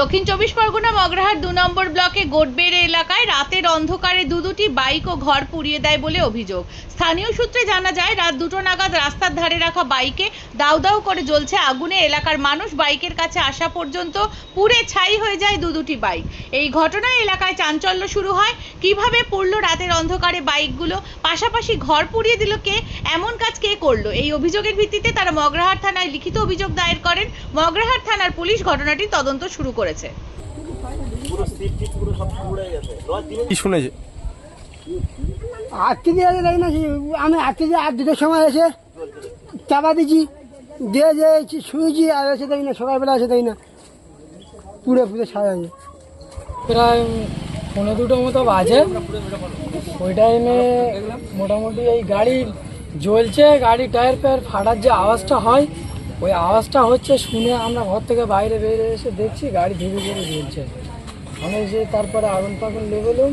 দক্ষিণ চব্বিশ পরগনা মগরাহাট দু নম্বর ব্লকে গোটবেড়ে এলাকায় রাতের অন্ধকারে দু দুটি বাইক ও ঘর পুড়িয়ে দেয় বলে অভিযোগ। স্থানীয় সূত্রে জানা যায়, রাত দুটো নাগাদ রাস্তার ধারে রাখা বাইকে দাউ দাউ করে জ্বলছে আগুনে। এলাকার মানুষ বাইকের কাছে আসা পর্যন্ত পুড়ে ছাই হয়ে যায় দু দুটি বাইক। এই ঘটনায় এলাকায় চাঞ্চল্য শুরু হয়। কীভাবে পুড়লো রাতের অন্ধকারে বাইকগুলো? পাশাপাশি ঘর পুড়িয়ে দিল কে? এমন কাজ কে করল? এই অভিযোগের ভিত্তিতে তারা মগরাহাট থানায় লিখিত অভিযোগ দায়ের করেন। মগরাহাট থানার পুলিশ ঘটনাটির তদন্ত শুরু করেছে। কি শুনেছে? দিয়ে না আমি আজকে যে আট দুটোর সময় এসে চাপা দিচ্ছি দিয়ে যে শুয়েছি আর এসে দেখি না সকালবেলা এসে দেখি না। পুরো পুরো সারা প্রায় পনেরো দুটো মতো বাজে। ওই টাইমে মোটামুটি এই গাড়ি জ্বলছে গাড়ি টায়ার ফায়ার ফাটার যে আওয়াজটা হয় ওই আওয়াজটা হচ্ছে শুনে আমরা ঘর থেকে বাইরে বেরিয়ে এসে দেখছি গাড়ি ধীরে ধীরে জ্বলছে আমি এসে তারপরে আগুন ফাগুন লেগেলাম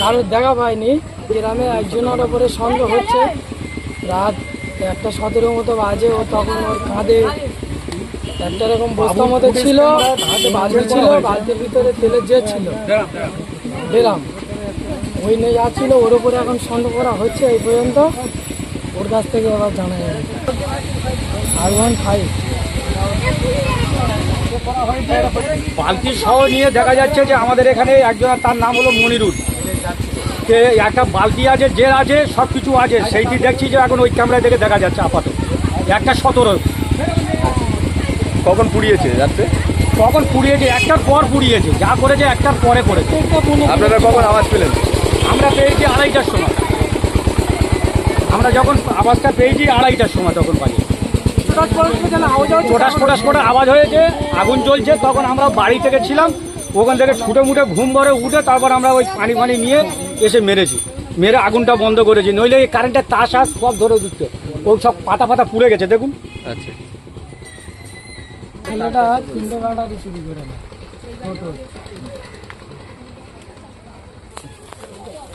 কারোর দেখা পাইনি। গ্রামে একজনের ওপরে সন্দেহ হচ্ছে। রাত একটা সতেরো মতো বাজে ও তখন ওর কাঁধে একটা এরকম বস্তা মতো ছিল হাতে বালতি ছিল বালতির ভিতরে তেলের যে ছিল। ডেরাম ওই নিয়ে যাচ্ছিল ওর ওপরে এখন সন্দেহ করা হচ্ছে এই পর্যন্ত। ওর কাছ থেকে আবার জানা। যাবে আর ওয়ান ফাইভ বালতি সহ নিয়ে দেখা যাচ্ছে যে আমাদের এখানে একজন তার নাম হলো মনিরুল। যে একটা বালতি আছে জেল আছে সব কিছু আছে। সেইটি দেখছি যে এখন ওই ক্যামেরায় দেখে দেখা যাচ্ছে আপাতত। একটা সতেরো। কখন পুড়িয়েছে রাত্রে? কখন পুড়িয়েছে? একটার পর পুড়িয়েছে। যা করেছে একটার পরে করেছে। আপনারা কখন আওয়াজ পেলেন? আমরা পেয়েছি আড়াইটার সময়। আমরা যখন আওয়াজটা পেয়েছি আড়াইটার সময় তখন পাই ফোটাস ফোটাস ফোটা আওয়াজ হয়েছে আগুন জ্বলছে তখন আমরা বাড়ি থেকে ছিলাম ওখান থেকে ছুটে মুটে ঘুম ভরে উঠে তারপর আমরা ওই পানি ফানি নিয়ে এসে মেরেছি। মেরে আগুনটা বন্ধ করেছি নইলে এই কারেন্টের তাস আস সব ধরে দিচ্ছে ওই সব পাতা পাতা পুড়ে গেছে দেখুন। আচ্ছা। ছেলেটা তিনটে গাড়ি চুরি করে নেয় টোটো ও